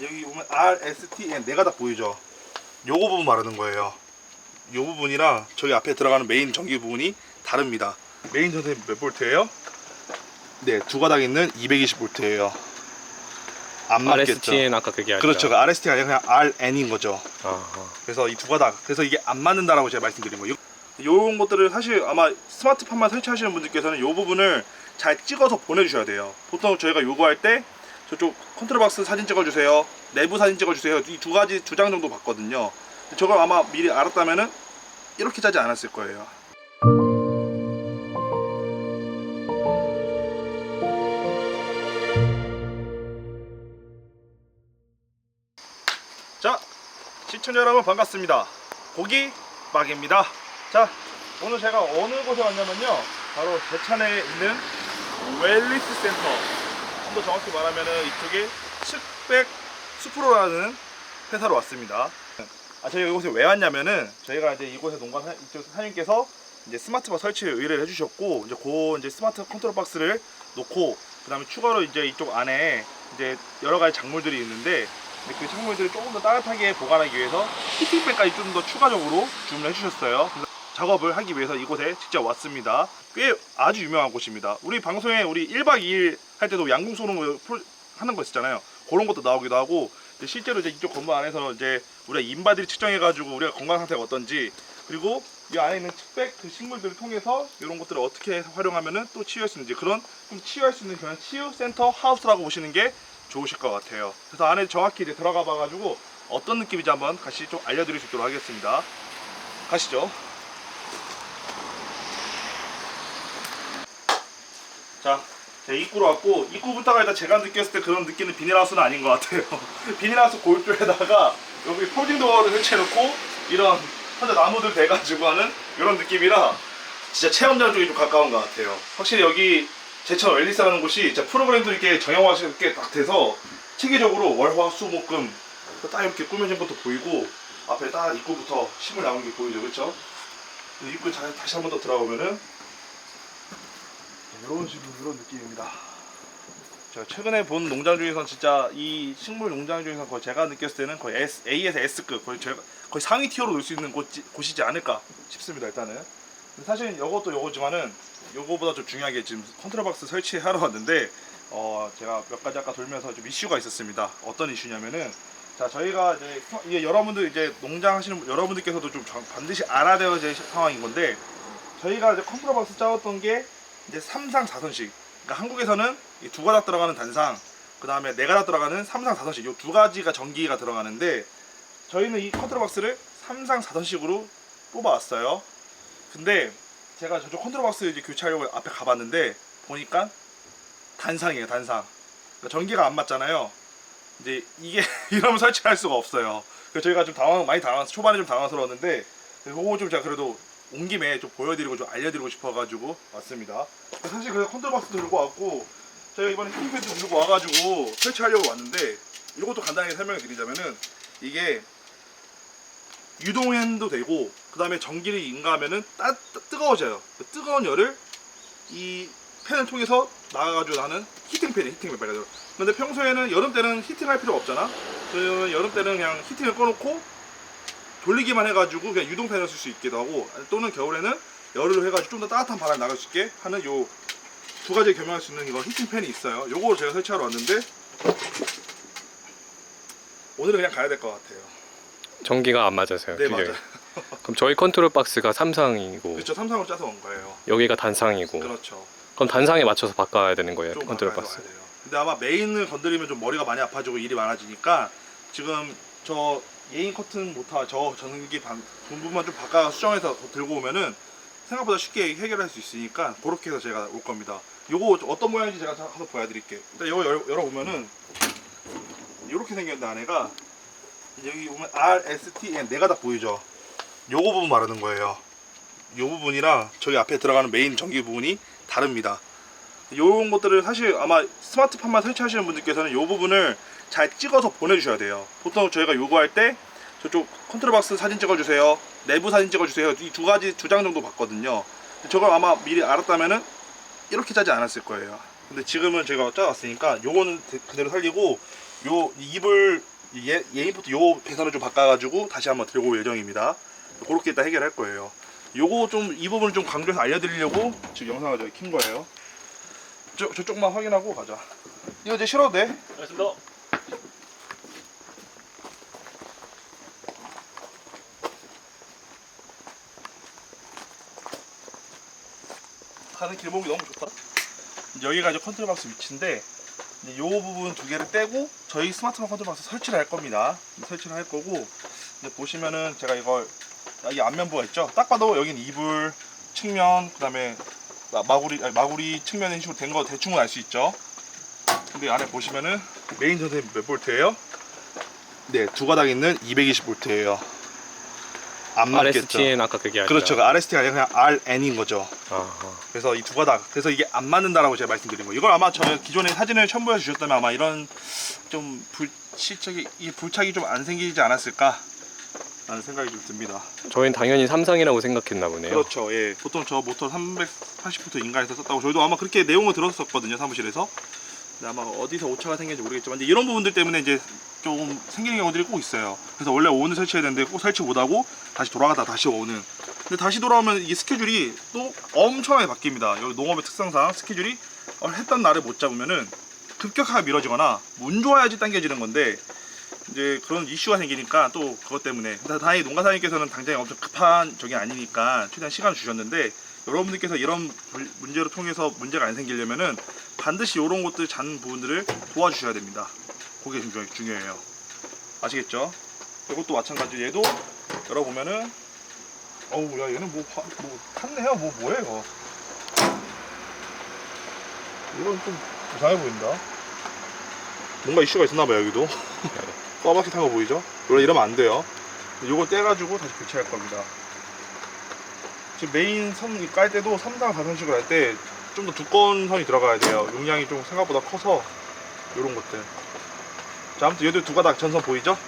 여기 보면 R, S, T, N 네가 다 보이죠? 요거 부분 말하는 거예요. 요 부분이랑 저기 앞에 들어가는 메인 전기 부분이 다릅니다. 메인 전기 몇 볼트예요? 네, 두 가닥 있는 220볼트예요. 안 맞겠죠? RSTN 아까 그게 아니라 그렇죠. 그 RST가 아니라 그냥 RN인 거죠. 아하. 그래서 이 두 가닥 그래서 이게 안 맞는다라고 제가 말씀드린 거예요. 이런 것들을 사실 아마 스마트폰만 설치하시는 분들께서는 이 부분을 잘 찍어서 보내주셔야 돼요. 보통 저희가 요구할 때 저쪽 컨트롤 박스 사진 찍어주세요. 내부 사진 찍어주세요. 이 두 가지 두 장 정도 받거든요. 저걸 아마 미리 알았다면은 이렇게 짜지 않았을 거예요. 자, 시청자 여러분 반갑습니다. 고기박입니다. 자, 오늘 제가 어느 곳에 왔냐면요. 바로 대천에 있는 웰리스 센터. 좀 더 정확히 말하면은 이쪽에 측백 수프로라는 회사로 왔습니다. 아, 저희가 이곳에 왜 왔냐면은 저희가 이제 이곳에 농가 사, 이쪽 사장님께서 이제 스마트바 설치 의뢰를 해주셨고 이제 그 이제 스마트 컨트롤 박스를 놓고 그다음에 추가로 이제 이쪽 안에 이제 여러 가지 작물들이 있는데 그 작물들을 조금 더 따뜻하게 보관하기 위해서 히팅팬까지 좀 더 추가적으로 주문해 주셨어요. 그래서 작업을 하기 위해서 이곳에 직접 왔습니다. 꽤 아주 유명한 곳입니다. 우리 방송에 우리 1박 2일 할 때도 양궁 쏘는 거 하는 거 있잖아요. 그런 것도 나오기도 하고 실제로 이제 이쪽 건물 안에서 이제 우리가 인바디를 측정해가지고 우리가 건강 상태가 어떤지 그리고 이 안에 있는 측백 그 식물들을 통해서 이런 것들을 어떻게 활용하면은 또 치유할 수 있는지 그런 좀 치유할 수 있는 그런 치유 센터 하우스라고 보시는 게 좋으실 것 같아요. 그래서 안에 정확히 이제 들어가 봐가지고 어떤 느낌인지 한번 같이 좀 알려드릴 수 있도록 하겠습니다. 가시죠. 자, 제 입구로 왔고 입구부터가 일단 제가 느꼈을 때 그런 느끼는 비닐하우스는 아닌 것 같아요. 비닐하우스 골조에다가 여기 폴딩 도어를 설치해놓고 이런 혼자 나무들 대가지고 하는 이런 느낌이라 진짜 체험장 쪽이 좀 가까운 것 같아요. 확실히 여기 제천 웰리스라는 곳이 진짜 프로그램도 이렇게 정형화시게 딱 돼서 체계적으로 월화 수목금 딱 이렇게 꾸며진 것도 보이고 앞에 딱 입구부터 식물 나오는 게 보이죠, 그렇죠? 입구 잘 다시 한 번 더 들어가보면은 이런 식으로 이런 느낌입니다. 제가 최근에 본 농장 중에서 진짜 이 식물 농장 중에서 거의 제가 느꼈을 때는 거의 S, A에서 S급 거의 제가 거의 상위 티어로 놓을 수 있는 곳, 곳이지 않을까 싶습니다. 일단은 사실 이것도 이거지만은 이거보다 좀 중요한 게 지금 컨트롤 박스 설치하러 왔는데 어 제가 몇 가지 아까 돌면서 좀 이슈가 있었습니다. 어떤 이슈냐면은 자 저희가 이제 스- 이게 여러분들 이제 농장 하시는 분- 여러분들께서도 좀 정- 반드시 알아야 될 상황인 건데 저희가 이제 컨트롤 박스 짜왔던 게 이제 3상 4선식. 그러니까 한국에서는 이두 가닥 들어가는 단상 그 다음에 네 가닥 들어가는 3상 4선식. 이두 가지가 전기가 들어가는데 저희는 이 컨트롤 박스를 3상 4선식으로 뽑아왔어요. 근데 제가 저쪽 컨트롤 박스 이제 교체하려고 앞에 가봤는데 보니까 단상이에요 단상. 그러니까 전기가 안 맞잖아요. 이제 이게 이러면 설치할 수가 없어요. 그래서 저희가 좀 당황 많이 당황 초반에 좀 당황스러웠는데 그거 좀 제가 그래도 온 김에 좀 보여드리고 좀 알려드리고 싶어가지고 왔습니다. 사실 그래서 컨트롤 박스 들고 왔고 저희가 이번에 히팅패드 들고 와가지고 설치하려고 왔는데 이것도 간단하게 설명을 드리자면은 이게 유동해도 되고 그 다음에 전기를 인가하면은 따, 따- 뜨거워져요. 그 뜨거운 열을 이 팬을 통해서 나가가지고 나는 히팅팬이 히팅팬 말이죠. 근데 평소에는 여름 때는 히팅할 필요가 없잖아. 저희는 여름 때는 그냥 히팅을 꺼놓고 돌리기만 해가지고 그냥 유동팬을 쓸 수 있기도 하고 또는 겨울에는 열을 해가지고 좀 더 따뜻한 바람이 나갈 수 있게 하는 요 두 가지 겸용할 수 있는 이거 히팅팬이 있어요. 요거 제가 설치하러 왔는데 오늘은 그냥 가야 될 것 같아요. 전기가 안 맞아서요. 네. 맞아요. 그럼 저희 컨트롤 박스가 삼상이고 그렇죠. 삼성으로 짜서 온 거예요. 여기가 단상이고 그렇죠. 그럼 단상에 맞춰서 바꿔야 되는 거예요. 좀 컨트롤 박스. 근데 아마 메인을 건드리면 좀 머리가 많이 아파지고 일이 많아지니까 지금 저 예인 커튼 모터 저 전기 반 부분만 좀 바꿔 수정해서 들고 오면은 생각보다 쉽게 해결할 수 있으니까 그렇게 해서 제가 올 겁니다. 요거 어떤 모양인지 제가 한번 보여드릴게요. 일단 이거 열, 열어 보면은 이렇게 생겼는데 안에가 여기 보면 R, S, T, N 네가 다 보이죠? 요거 부분 말하는 거예요. 요 부분이랑 저기 앞에 들어가는 메인 전기 부분이 다릅니다. 요런 것들을 사실 아마 스마트폰만 설치하시는 분들께서는 요 부분을 잘 찍어서 보내주셔야 돼요. 보통 저희가 요구할 때 저쪽 컨트롤 박스 사진 찍어주세요. 내부 사진 찍어주세요. 이 두 가지 두 장 정도 받거든요. 저걸 아마 미리 알았다면은 이렇게 짜지 않았을 거예요. 근데 지금은 제가 짜왔으니까 요거는 대- 그대로 살리고 요 입을 얘 얘부터 요 배선을 좀 바꿔가지고 다시 한번 들고 올 예정입니다. 그렇게 일단 해결할 거예요. 요거 좀 이 부분을 좀 강조해서 알려드리려고 지금 영상을 저기 킨 거예요. 저 저쪽만 확인하고 가자. 이거 이제 실어도 돼? 알겠습니다. 가는 길목이 너무 좋다. 여기가 이제 컨트롤 박스 위치인데 요 부분 두 개를 떼고 저희 스마트폰 컨트롤 박스 설치를 할 겁니다. 설치를 할 거고 보시면은 제가 이걸 이 앞면부가 있죠. 딱 봐도 여긴 이불 측면 그다음에 마- 마구리 아니, 마구리 측면 이런 식으로 된 거 대충은 알 수 있죠. 근데 안에 보시면은 메인 전선이 몇 볼트예요? 네, 두 가닥 있는 220볼트예요. 안 맞겠죠. RSTN 아까 그게 아니라. 그렇죠. 그 RST가 아니라 그냥 RN인 거죠. 아, 아. 그래서 이 두 가닥 그래서 이게 안 맞는다라고 제가 말씀드린 거예요 이걸 아마 저 기존에 사진을 첨부해 주셨다면 아마 이런 좀 불시착이 이 불착이 좀 안 생기지 않았을까 라는 생각이 좀 듭니다 저희는 당연히 삼성이라고 생각했나 보네요. 그렇죠 예 보통 저 모터 380부터 인가해서 썼다고 저희도 아마 그렇게 내용을 들었었거든요 사무실에서 근데 아마 어디서 오차가 생긴지 모르겠지만 이제 이런 부분들 때문에 이제 조금 생기는 경우들이 꼭 있어요 그래서 원래 오늘 설치해야 되는데 꼭 설치 못하고 다시 돌아가다 다시 오는 근데 다시 돌아오면 이게 스케줄이 또 엄청나게 바뀝니다. 여기 농업의 특성상 스케줄이 어, 했던 날을 못 잡으면은 급격하게 미뤄지거나 운 좋아야지 당겨지는 건데 이제 그런 이슈가 생기니까 또 그것 때문에 다행히 농가 사님께서는 당장에 엄청 급한 적이 아니니까 최대한 시간을 주셨는데 여러분들께서 이런 불- 문제로 통해서 문제가 안 생기려면은 반드시 이런 것들 잔 부분들을 도와주셔야 됩니다. 그게 중요, 중요해요. 아시겠죠? 이것도 마찬가지로 얘도 열어보면은 어우 야 얘는 뭐, 화- 뭐 탔네요 뭐 뭐예요 이건 좀 이상해 보인다. 뭔가 이슈가 있었나봐요 여기도. 탄거 보이죠? 원래 이러면 안 돼요. 이거 떼가지고 다시 교체할 겁니다. 지금 메인 선 깔 때도 3상 4선식을 할 때 좀 더 두꺼운 선이 들어가야 돼요. 용량이 좀 생각보다 커서 이런 것들 자 아무튼 얘도 두 가닥 전선 보이죠?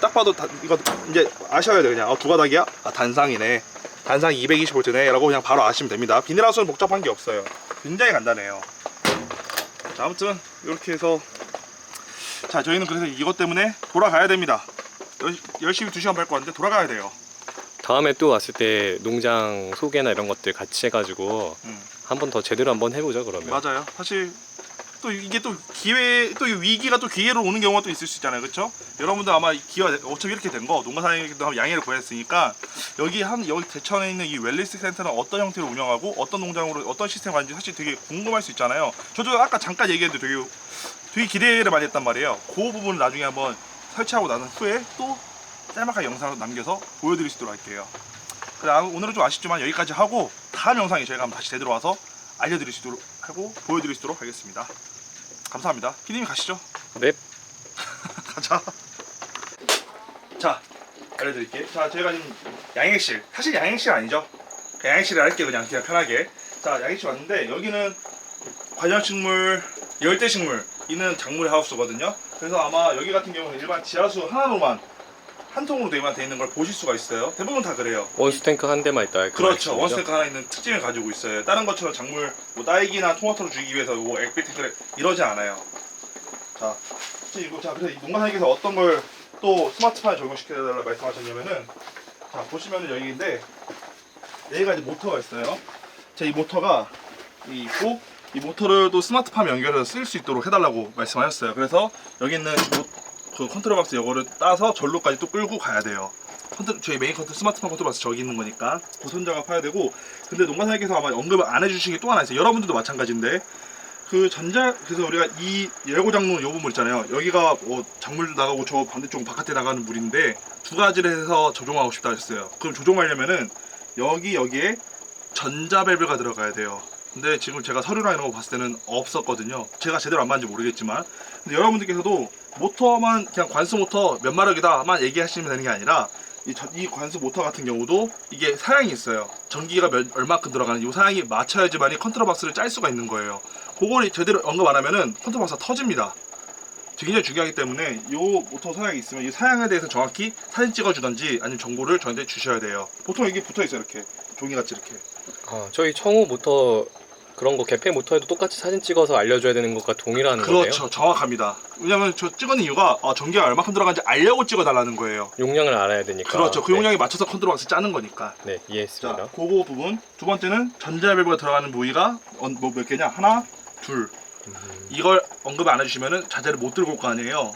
딱 봐도 다, 이거 이제 아셔야 돼요 그냥. 어, 두 가닥이야? 아 단상이네. 단상 220V네 라고 그냥 바로 아시면 됩니다. 비닐하우스는 복잡한 게 없어요. 굉장히 간단해요. 자 아무튼 이렇게 해서 자 저희는 그래서 이것 때문에 돌아가야 됩니다. 열, 열심히 2시간 밟고 왔는데 돌아가야 돼요. 다음에 또 왔을 때 농장 소개나 이런 것들 같이 해가지고 음, 한번 더 제대로 한번 해보죠 그러면. 맞아요. 사실 또 이게 또 기회 또이 위기가 또 기회로 오는 경우가 또 있을 수 있잖아요. 그렇죠 여러분들 아마 이 기회가 어차피 이렇게 된 거 농가사님께도 양해를 구했으니까 여기 한 여기 대천에 있는 이 웰리스 센터는 어떤 형태로 운영하고 어떤 농장으로 어떤 시스템 가는지 사실 되게 궁금할 수 있잖아요. 저도 아까 잠깐 얘기했는데 되게 되게 기대를 많이 했단 말이에요. 그 부분을 나중에 한번 설치하고 나는 후에 또 짤막하게 영상을 남겨서 보여드릴 수 있도록 할게요. 오늘은 좀 아쉽지만 여기까지 하고 다음 영상에 저희가 한번 다시 되돌아 와서 알려드릴 수 있도록 하고 있도록 하겠습니다 감사합니다 피디님 가시죠 네. 가자. 자, 알려드릴게. 자, 저희가 지금 양액실. 사실 양액실 아니죠? 그냥 양액실을 할게요. 그냥 그냥 편하게. 자, 양액실 왔는데 여기는 관련식물, 열대식물 있는 작물 하우스거든요. 그래서 아마 여기 같은 경우는 일반 지하수 하나로만 한 통으로 되만 돼 있는 걸 보실 수가 있어요. 대부분 다 그래요. 원수 탱크 한 대만 있다. 할 그렇죠. 말씀이죠? 원스테이크 하나 있는 특징을 가지고 있어요. 다른 것처럼 작물, 뭐 딸기나 토마토를 주기 위해서 뭐 액비 탱크를 이러지 않아요. 자, 이거 자 그래서 이 농가사님께서 어떤 걸 또 스마트폰에 적용시켜달라 말씀하셨냐면은 자 보시면은 여기인데 여기가 이제 모터가 있어요. 자, 이 모터가 이 있고 이 모터를 또 스마트폰 연결해서 쓸 수 있도록 해달라고 말씀하셨어요. 그래서 여기 있는 모- 그 컨트롤 박스 이거를 따서 전로까지 또 끌고 가야 돼요. 컨트롤, 저희 메인 컨트롤 스마트폰 컨트롤 박스 저기 있는 거니까 그 손자가 파야 되고 근데 농가사님께서 아마 언급을 안 해주신 게 또 하나 있어요. 여러분들도 마찬가지인데 그 전자 그래서 우리가 이 열고 장로 요 부분 있잖아요. 여기가 뭐 작물도 나가고 저 반대쪽 바깥에 나가는 물인데 두 가지를 해서 조종하고 싶다 하셨어요. 그럼 조종하려면은 여기 여기에 전자 밸브가 들어가야 돼요. 근데 지금 제가 서류나 이런 거 봤을 때는 없었거든요. 제가 제대로 안 봤는지 모르겠지만 근데 여러분들께서도 모터만 그냥 관수 모터 몇 마력이다만 얘기하시면 되는 게 아니라 이, 전- 이 관수 모터 같은 경우도 이게 사양이 있어요. 전기가 몇, 얼마큼 들어가는 이 사양이 맞춰야지만이 컨트롤 박스를 짤 수가 있는 거예요. 그걸 제대로 언급 안 하면은 컨트롤 박스가 터집니다. 굉장히 중요하기 때문에 이 모터 사양이 있으면 이 사양에 대해서 정확히 사진 찍어주던지 아니면 정보를 저한테 주셔야 돼요. 보통 이게 붙어 있어요 이렇게 종이같이 이렇게. 아, 저희 청우 모터 그런 거 개폐 모터에도 똑같이 사진 찍어서 알려줘야 되는 것과 동일한 그렇죠, 거네요. 정확합니다. 왜냐면 저 찍은 이유가 어, 전기가 얼마큼 들어간지 알려고 찍어달라는 거예요. 용량을 알아야 되니까. 그렇죠. 그 네. 용량에 맞춰서 컨트롤 박스 짜는 거니까. 네, 자, 이해했습니다. 그거 부분. 두 번째는 전자밸브가 들어가는 부위가 어, 뭐몇 개냐? 하나, 둘. 음, 이걸 언급 안 해주시면은 자재를 못 들고 올 거 아니에요.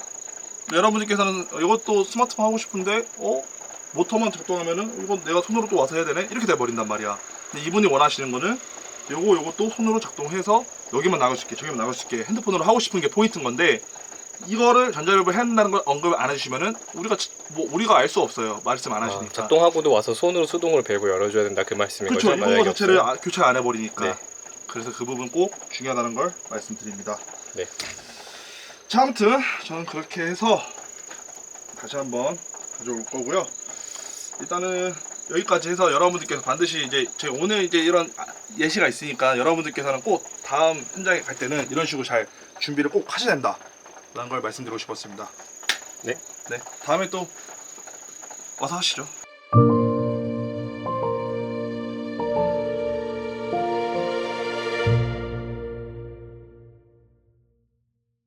여러분들께서는 이것도 스마트폰 하고 싶은데 어 모터만 작동하면은 이건 내가 손으로 또 와서 해야 되네 이렇게 돼 버린단 말이야. 근데 이분이 원하시는 거는 요거 요것도 손으로 작동해서 여기만 나갈 수 있게 저기만 나갈 수 있게 핸드폰으로 하고 싶은 게 포인트인 건데 이거를 해야 된다는 걸 언급을 안 해주시면은 우리가 지- 뭐 우리가 알 수 없어요. 말씀 안 아, 하시니까. 작동하고도 와서 손으로 수동으로 밸브 열어줘야 된다 그 말씀인 그렇죠. 거죠? 이거 만약에 자체를 없으면? 아- 교체 안 해버리니까. 네. 그래서 그 부분 꼭 중요하다는 걸 말씀드립니다. 네. 자, 아무튼 저는 그렇게 해서 다시 한번 가져올 거고요. 일단은 여기까지 해서 여러분들께서 반드시 이제 제가 오늘 이제 이런 아- 예시가 있으니까 여러분들께서는 꼭 다음 현장에 갈 때는 이런 식으로 잘 준비를 꼭 하셔야 된다. 라는 걸 말씀드리고 싶었습니다. 네. 네. 다음에 또 와서 하시죠.